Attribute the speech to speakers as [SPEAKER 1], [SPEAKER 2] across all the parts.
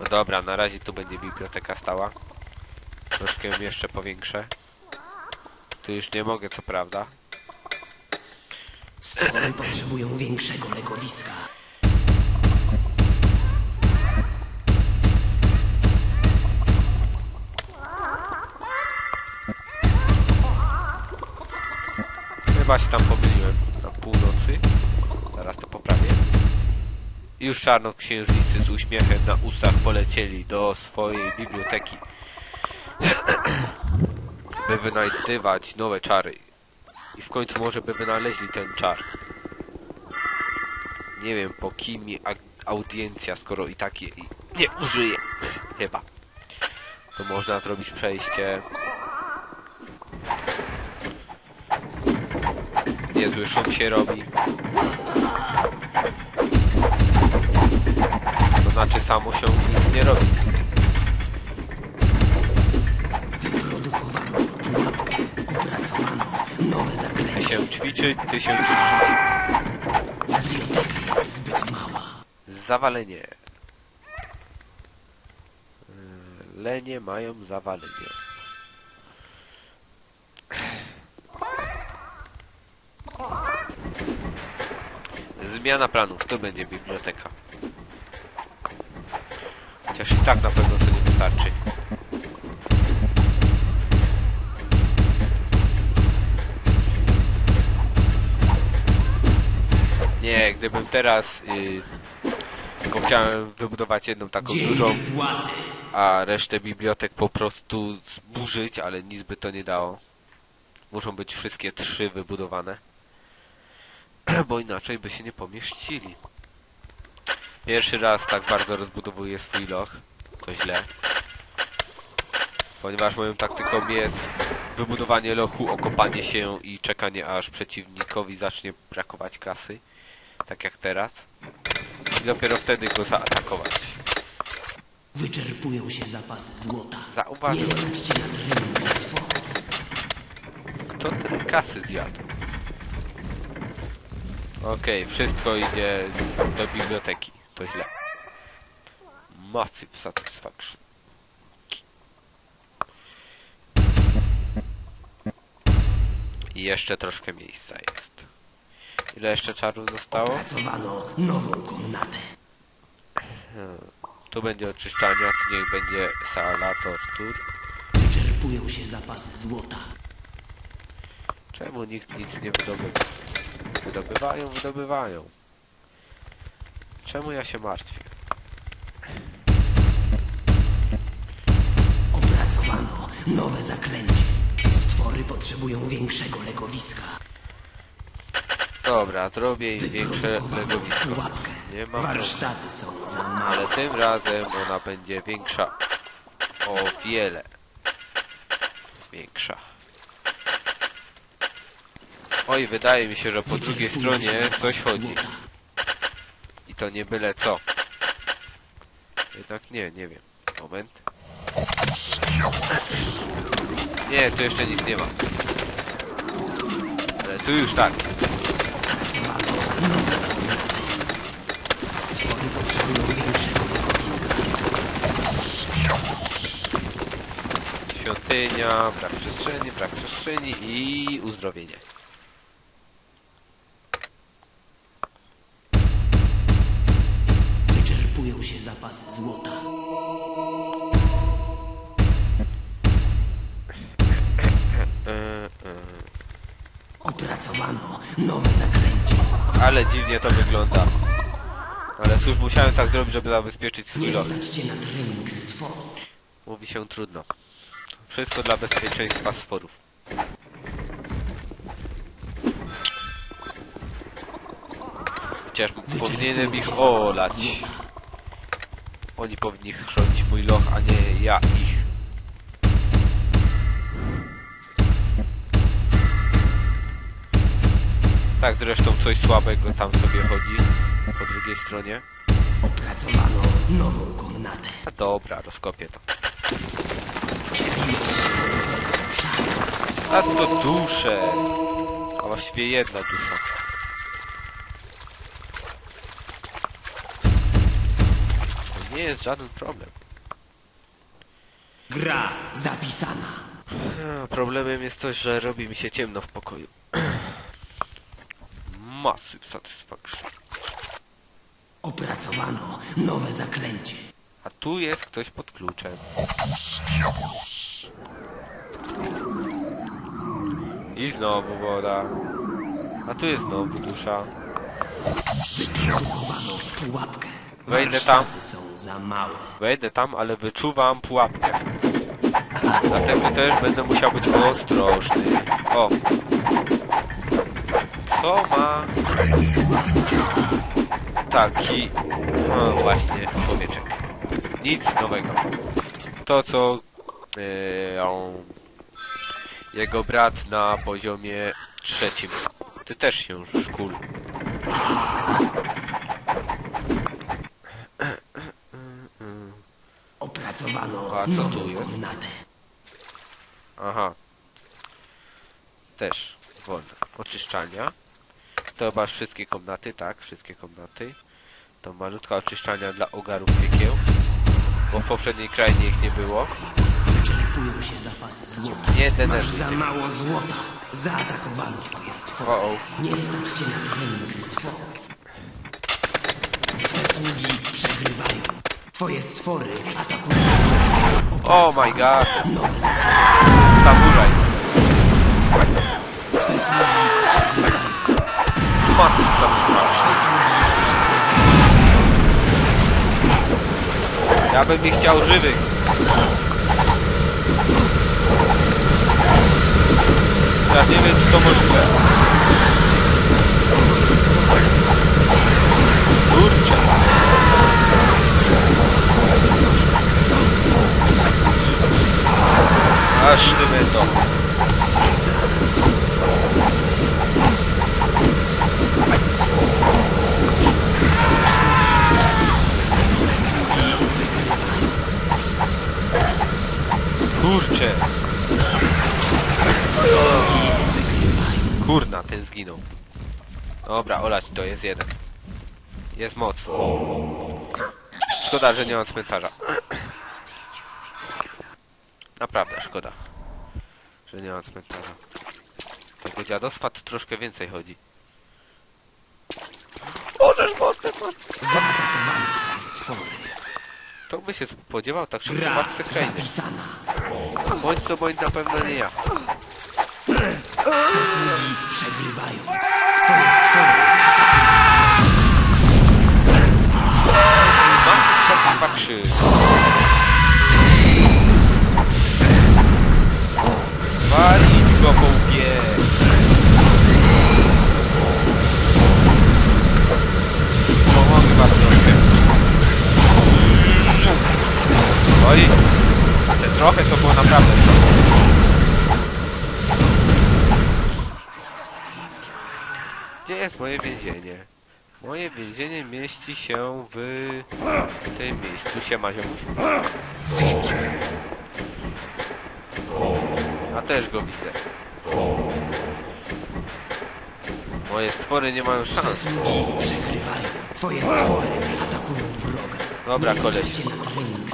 [SPEAKER 1] No dobra, na razie tu będzie biblioteka stała. Troszkę ją jeszcze powiększę. Tu już nie mogę, co prawda.
[SPEAKER 2] Stwory potrzebują większego legowiska.
[SPEAKER 1] Chyba się tam pomyliłem Już czarnoksiężnicy z uśmiechem na ustach polecieli do swojej biblioteki, by wynajdywać nowe czary. I w końcu może by wynaleźli ten czar. Nie wiem po kim audiencja, skoro i tak jej nie użyję. Chyba. To można zrobić przejście Niezły szum się robi. Znaczy samo się nic nie robi.
[SPEAKER 2] Wyprodukowano pułapkę, opracowano nowe
[SPEAKER 1] Ty
[SPEAKER 2] zaklęcie.
[SPEAKER 1] się ćwiczyć, ty się ćwiczyć.
[SPEAKER 2] Biblioteka jest zbyt mała.
[SPEAKER 1] Zawalenie. Lenie mają zawalenie. Zmiana planów, to będzie biblioteka. Chociaż i tak na pewno to nie wystarczy. Nie, gdybym teraz yy, tylko chciałem wybudować jedną taką dużą, a resztę bibliotek po prostu zburzyć, ale nic by to nie dało. Muszą być wszystkie trzy wybudowane. Bo inaczej by się nie pomieścili. Pierwszy raz tak bardzo rozbudowuję swój loch. To źle. Ponieważ moją taktyką jest wybudowanie lochu, okopanie się i czekanie aż przeciwnikowi zacznie brakować kasy. Tak jak teraz. I dopiero wtedy go zaatakować.
[SPEAKER 2] Wyczerpują się zapasy złota. Nie
[SPEAKER 1] Zauważyłem.
[SPEAKER 2] stać cię na trening stworów.
[SPEAKER 1] Kto tyle kasy zjadł? Okej, wszystko idzie do biblioteki. To źle. Massive Satisfaction. I jeszcze troszkę miejsca jest. Ile jeszcze czarów zostało?
[SPEAKER 2] Opracowano nową komnatę.
[SPEAKER 1] Tu będzie oczyszczania, tu niech będzie sala tortur.
[SPEAKER 2] Wyczerpują się zapasy złota.
[SPEAKER 1] Czemu nikt nic nie wydobywa? Wydobywają, wydobywają. Czemu ja się martwię?
[SPEAKER 2] Opracowano nowe zaklęcie. Stwory potrzebują większego legowiska.
[SPEAKER 1] Dobra, zrobię im większe
[SPEAKER 2] Wyprodukowano
[SPEAKER 1] legowisko.
[SPEAKER 2] pułapkę.
[SPEAKER 1] Nie ma.
[SPEAKER 2] Warsztaty są za małe.
[SPEAKER 1] Ale tym razem ona będzie większa. O wiele. Większa. Oj, wydaje mi się, że po drugiej stronie coś chodzi. To nie byle co. Jednak nie, nie wiem. Moment. Nie, tu jeszcze nic nie ma. Ale tu już tak. Świątynia, brak przestrzeni, brak przestrzeni i uzdrowienie.
[SPEAKER 2] Zapasy złota. Opracowano nowe zaklęcie.
[SPEAKER 1] Ale dziwnie to wygląda. Ale cóż, musiałem tak zrobić, żeby zabezpieczyć swój
[SPEAKER 2] Nie
[SPEAKER 1] lot.
[SPEAKER 2] stać cię na trening stworów.
[SPEAKER 1] Mówi się trudno. Wszystko dla bezpieczeństwa stworów. Chociaż powinienem ich olać. Oni powinni chronić mój loch, a nie ja ich. Tak, zresztą coś słabego tam sobie chodzi. Po drugiej stronie.
[SPEAKER 2] Opracowano nową komnatę.
[SPEAKER 1] A dobra, rozkopię to. A to dusze. A właściwie jedna dusza. Nie jest żaden problem.
[SPEAKER 2] Gra zapisana.
[SPEAKER 1] A, Problemem jest to, że robi mi się ciemno w pokoju. Massive Satisfaction.
[SPEAKER 2] Opracowano nowe zaklęcie.
[SPEAKER 1] A tu jest ktoś pod kluczem. I znowu woda. A tu jest znowu dusza.
[SPEAKER 2] Wyprodukowano pułapkę.
[SPEAKER 1] Wejdę tam.
[SPEAKER 2] Są za małe.
[SPEAKER 1] Wejdę tam, ale wyczuwam pułapkę. Dlatego też będę musiał być ostrożny. O! Co ma... Taki... No właśnie, człowieczek. Nic nowego. To co... Yy, on- jego brat na poziomie trzecim. Ty też się szkól. Co
[SPEAKER 2] nową komnatę.
[SPEAKER 1] Aha. Też wolne. Oczyszczania. To chyba wszystkie komnaty, tak, wszystkie komnaty. To malutka oczyszczania dla ogarów piekieł. Bo w poprzedniej krainie ich nie było.
[SPEAKER 2] Wyczerpują się zapasy złota.
[SPEAKER 1] Nie
[SPEAKER 2] Masz
[SPEAKER 1] denerwuj
[SPEAKER 2] za mało złota. Zaatakowano twoje stwory.
[SPEAKER 1] O, o.
[SPEAKER 2] Nie stać cię na trening stworów. Twoje sługi przegrywają. Twoje stwory atakują
[SPEAKER 1] Oh my god. Samuraj.
[SPEAKER 2] Twoje sługi.
[SPEAKER 1] Massive samuraj. Ja bym ich chciał żywych. Ja nie wiem, czy to możliwe. Aż ty. Kurczę. Kurna, ten zginął. Dobra, olać to jest jeden. Jest moc. Szkoda, że nie mam cmentarza. Naprawdę, szkoda. Że nie mam cmentarza. Tego dziadostwa to troszkę więcej chodzi. Możesz,
[SPEAKER 2] stwory.
[SPEAKER 1] To by się spodziewał tak szybko matce krainy. Bądź co bądź na pewno nie ja.
[SPEAKER 2] Twoje sługi przegrywają. Twoje stwory
[SPEAKER 1] Massive Po łbie. Pomogę wam trochę. Oj, a te trochę to było naprawdę trochę. Gdzie jest moje więzienie? Moje więzienie mieści się w tym miejscu. Siema, ziomuś. A też go widzę. Moje stwory nie mają szans.
[SPEAKER 2] sługi przegrywają. Twoje stwory atakują wroga.
[SPEAKER 1] Dobra,
[SPEAKER 2] Nie
[SPEAKER 1] koleś.
[SPEAKER 2] na trening.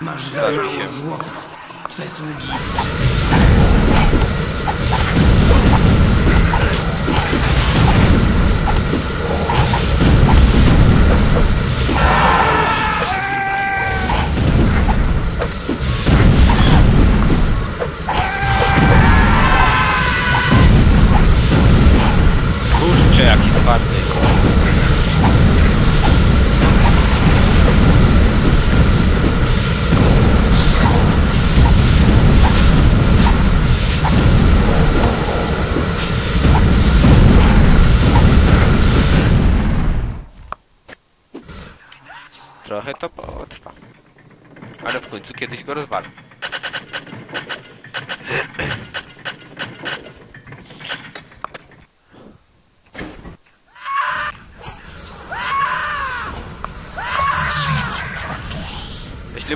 [SPEAKER 2] Masz za
[SPEAKER 1] Zdarza
[SPEAKER 2] mało
[SPEAKER 1] się.
[SPEAKER 2] złota. Twoje sługi przegrywają.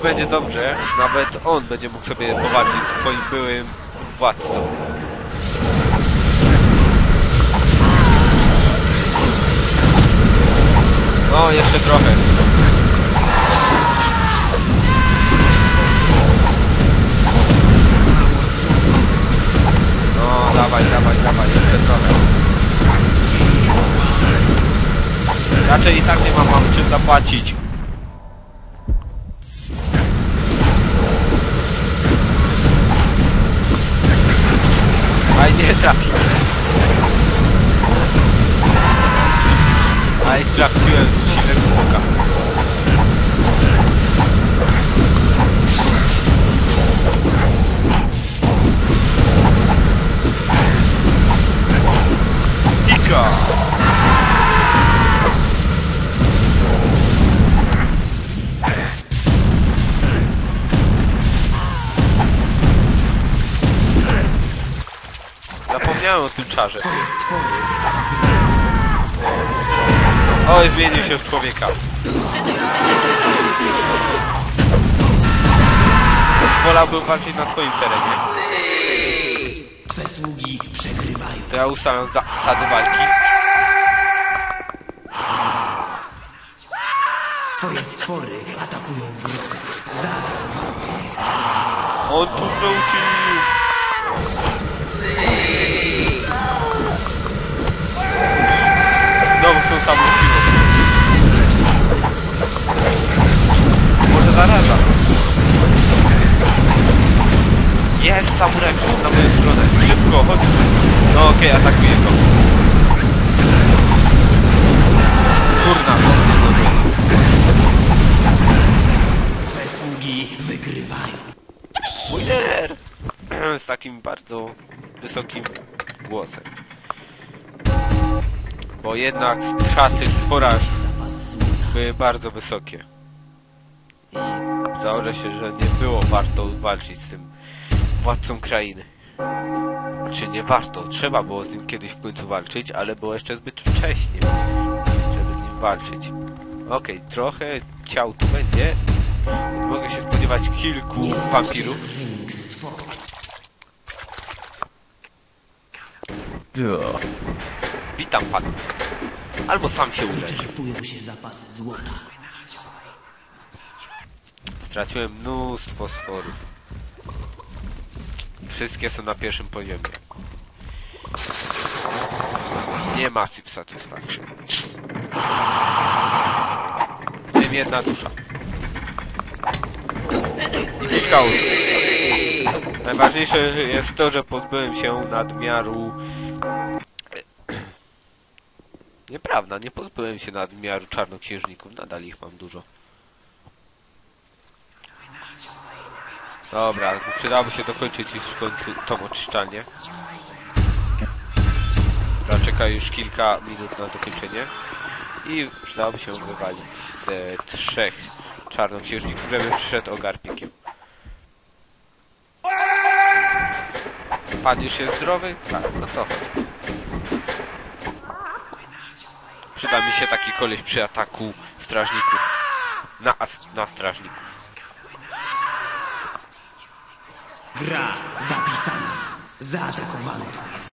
[SPEAKER 1] będzie dobrze, nawet on będzie mógł sobie powalczyć z swoim byłym władcą. No, jeszcze trochę. No, dawaj, dawaj, dawaj, jeszcze trochę. Raczej i tak nie mam wam czym zapłacić. Zapomniałem o tym czarze. Oj, zmienił się w człowieka. Wolałbym walczyć na swoim terenie.
[SPEAKER 2] Twe sługi przegrywają.
[SPEAKER 1] To ja ustalam za- zasady walki.
[SPEAKER 2] Twoje stwory atakują wroga. Stwory.
[SPEAKER 1] On tu wrócił! Znowu są siłą. Może zaraża. Jest samuraj przyszedł na moją stronę. Szybko, chodź. No okej, atakuje go. Kurna, no, no, no.
[SPEAKER 2] Twe sługi wygrywają.
[SPEAKER 1] Winner! Z takim bardzo wysokim głosem. Bo jednak straty w były bardzo wysokie. I założę się, że nie było warto walczyć z tym władcą krainy. Czy nie warto? Trzeba było z nim kiedyś w końcu walczyć, ale było jeszcze zbyt wcześnie, żeby z nim walczyć. Okej, trochę ciał tu będzie. Mogę się spodziewać kilku wampirów.
[SPEAKER 2] Stworu.
[SPEAKER 1] Witam pan. Albo sam się uleczy.
[SPEAKER 2] Wyczerpują się zapasy złota.
[SPEAKER 1] Straciłem mnóstwo sforów. Wszystkie są na pierwszym poziomie. Nie Massive Satisfaction. W tym jedna dusza. I kaul. Najważniejsze jest to, że pozbyłem się nadmiaru... Nieprawda, nie pozbyłem się nadmiaru czarnoksiężników, nadal ich mam dużo. Dobra, przydałoby się dokończyć już w końcu tą oczyszczalnię. Dobra, czeka już kilka minut na dokończenie. I przydałoby się wywalić ze trzech czarnoksiężników, żeby przyszedł ogarpikiem. Pan już jest zdrowy? Tak, no to chodź. Przyda mi się taki koleś przy ataku strażników. Na, na strażników.
[SPEAKER 2] Gra zapisana. Zaatakowano twoje